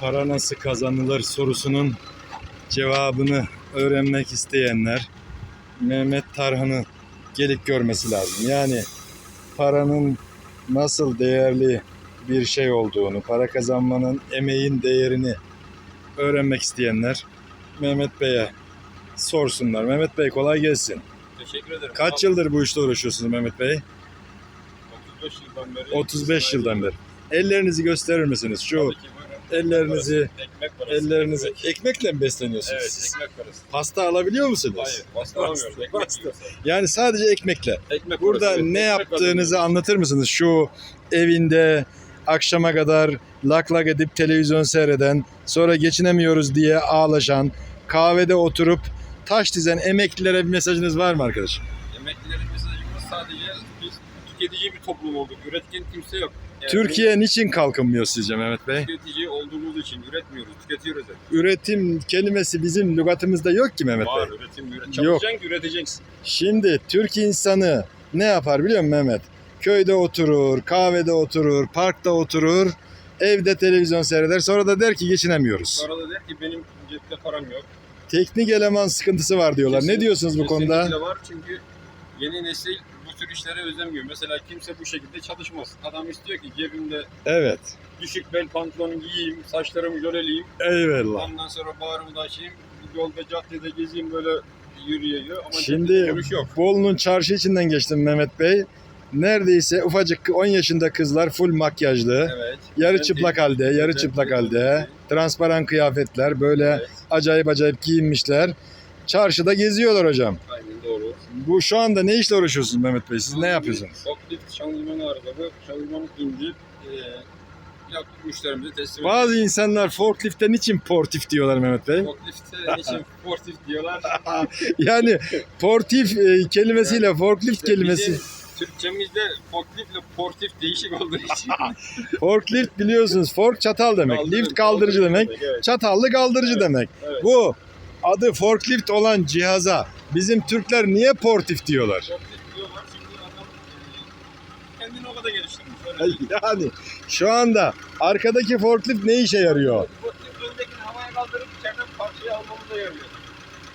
para nasıl kazanılır sorusunun cevabını öğrenmek isteyenler Mehmet Tarhan'ı gelip görmesi lazım. Yani paranın nasıl değerli bir şey olduğunu, para kazanmanın, emeğin değerini öğrenmek isteyenler Mehmet Bey'e sorsunlar. Mehmet Bey kolay gelsin. Teşekkür ederim. Kaç yıldır bu işte uğraşıyorsunuz Mehmet Bey? 35 yıldan beri. 35 yıldan beri. Ellerinizi gösterir misiniz? Şu. Ellerinizi Ekmek parası. ellerinizi ekmek. ekmekle mi besleniyorsunuz Evet, siz? ekmek parası. Pasta alabiliyor musunuz? Hayır, pasta alamıyoruz. Ekmek Pasta. yiyoruz. Yani sadece ekmekle. Ekmek Burada parası, ne ekmek yaptığınızı anlatır mısınız? Şu evinde akşama kadar lak lak edip televizyon seyreden, sonra geçinemiyoruz diye ağlaşan, kahvede oturup taş dizen emeklilere bir mesajınız var mı arkadaş? alıyoruz. Emeklilerin mesajımız sadece biz tüketici bir toplum olduk. Üretken kimse yok. Yani Türkiye niçin kalkınmıyor sizce Mehmet Bey? Tüketici olduğumuz için üretmiyoruz, tüketiyoruz hep. Üretim kelimesi bizim lügatımızda yok ki Mehmet Bey. Var, üretim, üret. Çalışacaksın ki üreteceksin. Şimdi Türk insanı ne yapar biliyor musun Mehmet? Köyde oturur, kahvede oturur, parkta oturur, evde televizyon seyreder. Sonra da der ki geçinemiyoruz. Sonra da der ki benim cepte param yok. Teknik eleman sıkıntısı var diyorlar. ne Kesin- diyorsunuz bu konuda? Kesinlikle var çünkü yeni nesil tür işlere özlemiyor. Mesela kimse bu şekilde çalışmaz. Adam istiyor ki cebimde Evet. düşük bel pantolon giyeyim, saçlarımı jöleleyeyim. Eyvallah. Ondan sonra bağrımı da açayım, yolda caddede gezeyim böyle yürüye Ama Şimdi cepte görüş yok. Bolu'nun çarşı içinden geçtim Mehmet Bey. Neredeyse ufacık 10 yaşında kızlar full makyajlı, Evet. yarı çıplak değil. halde, yarı Güzel çıplak değil. halde, transparan kıyafetler böyle Evet. acayip acayip giyinmişler. Çarşıda geziyorlar hocam. Bu şu anda ne işle uğraşıyorsunuz Mehmet Bey? Siz ne yapıyorsunuz? Forklift şanzımanı arızalı. Şanzımanı indirip e, yapıp müşterimize teslim ediyoruz. Bazı insanlar forklifte niçin portif diyorlar Mehmet Bey? Forklift'e için sportif diyorlar. Yani portif e, kelimesiyle forklift İşte kelimesi. bizim Türkçemizde forklift ile portif değişik olduğu için. Forklift biliyorsunuz fork çatal demek. Kaldırım, Lift kaldırıcı demek. Evet, Çatallı kaldırıcı demek. evet. Bu adı forklift olan cihaza bizim Türkler niye portif diyorlar? Forklift diyorlar çünkü adam kendini o kadar geliştirmiş. Öyle değil. Yani şu anda arkadaki forklift ne işe yarıyor? Forklift öndekini havaya kaldırıp içeriden parçayı almamıza yarıyor.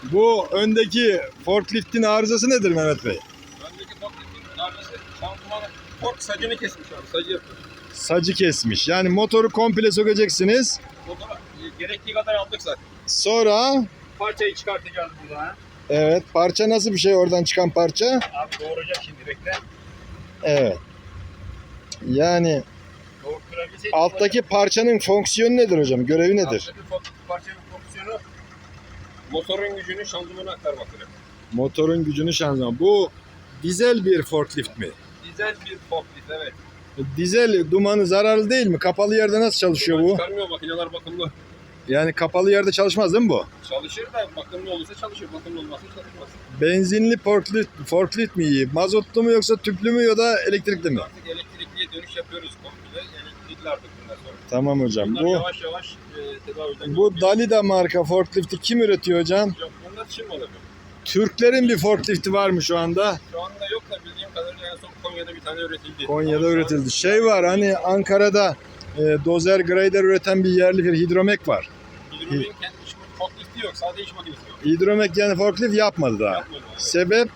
Bu öndeki forkliftin arızası nedir Mehmet Bey? Öndeki forkliftin arızası şanzımanı fork sacını kesmiş abi. Sacı yapıyor. Sacı kesmiş. Yani motoru komple sokacaksınız. Motora e, gerektiği kadar aldık zaten. Sonra Parçayı çıkartacağız buradan. Evet parça nasıl bir şey oradan çıkan parça? Abi doğuracak şimdi bekle. Evet. Yani alttaki parçanın fonksiyonu nedir hocam? Görevi nedir? Alttaki fo- parçanın fonksiyonu motorun gücünü şanzımana aktarmaktır. Motorun gücünü şanzıman. Bu dizel bir forklift mi? Dizel bir forklift evet. Dizel dumanı zararlı değil mi? Kapalı yerde nasıl çalışıyor bu? Çıkarmıyor makineler bakımlı. Yani kapalı yerde çalışmaz değil mi bu? Çalışır da bakımlı olursa çalışır. Bakımlı olmazsa çalışmaz. Benzinli forklift, forklift mi iyi? Mazotlu mu yoksa tüplü mü ya da elektrikli mi? Artık elektrikliye dönüş yapıyoruz komple. Elektrikli artık bundan sonra. Tamam hocam. Bunlar Bu yavaş yavaş e, tedavülden bu geçiyor. Dalida marka forklifti kim üretiyor hocam? Bunlar Çin malı. Türklerin bir forklifti var mı şu anda? Şu anda yok da bildiğim kadarıyla en son Konya'da bir tane üretildi. Konya'da Ama şu an üretildi. Şey var hani Ankara'da e, dozer grader üreten bir yerli bir hidromek var. Hidrolik'in kendi forklifti yok. Sadece iş makinesi yok. Hidromek yani forklift yapmadı daha. Yapmıyorlar. Evet. Sebep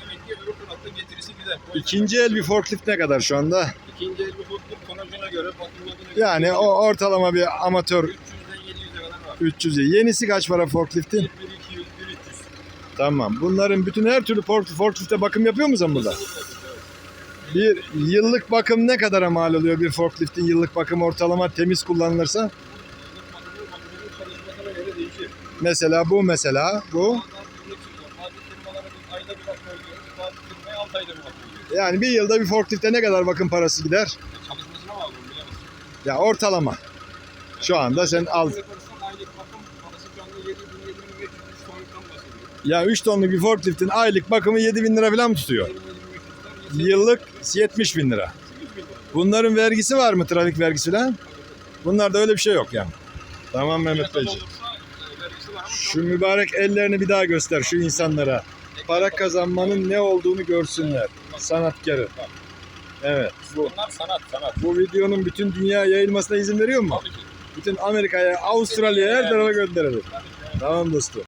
Demek ki öbür tarafta getirisi gider. O yüzden ikinci el bir forklift ne kadar şu anda? İkinci el bir forklift tonajına göre, bakımladığına göre Yani o ortalama bir amatör 300'den 700'e kadar var. 300. Yenisi kaç para forkliftin? 1, 200, 1, 300. Tamam. Bunların bütün her türlü forklift, forklifte bakım yapıyor musun burada? Bir yıllık bakım ne kadara mal oluyor bir forkliftin yıllık bakım ortalama temiz kullanılırsa? Mesela bu mesela bu. Bazen yıllık çıkıyor. Bazı firmalara biz ayda bir bakım ödüyoruz. Bazı firmaya 6 ayda bir bakım ödüyoruz. Yani bir yılda bir forklifte ne kadar bakım parası gider? Ya ortalama. Şu anda sen al. Yaparsan aylık bakım parası şu anda 7 bin, 7 bin 500 sonradan bahsediyor. Ya 3 tonluk bir forkliftin aylık bakımı 7 bin lira falan tutuyor? Yıllık 70 bin lira. Bunların vergisi var mı trafik vergisi falan? Bunlarda öyle bir şey yok yani. Tamam Mehmet Beyciğim. Şu mübarek ellerini bir daha göster şu insanlara. Para kazanmanın ne olduğunu görsünler. Sanatkarı. Evet. Bu, Bunlar sanat, sanat. bu videonun bütün dünya yayılmasına izin veriyor mu? Bütün Amerika'ya, Avustralya'ya her tarafa gönderelim. Tamam dostum.